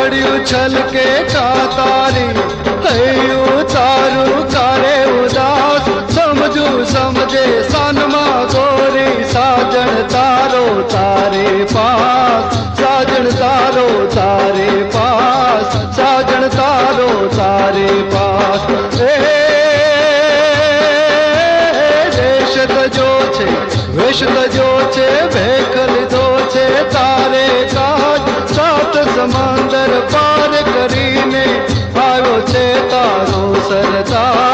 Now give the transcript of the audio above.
છલકે ચાતારી થયું ચારું ચારે ઉદાસ સમજુ સમજે સનમાં ગોરી સાજણ તારો તારે પાસ સાજણ તારો તારે પાસ સાજણ તારો તારે પાસ એ દેશ તજો છે વેશ તજો છે ભેખ તારો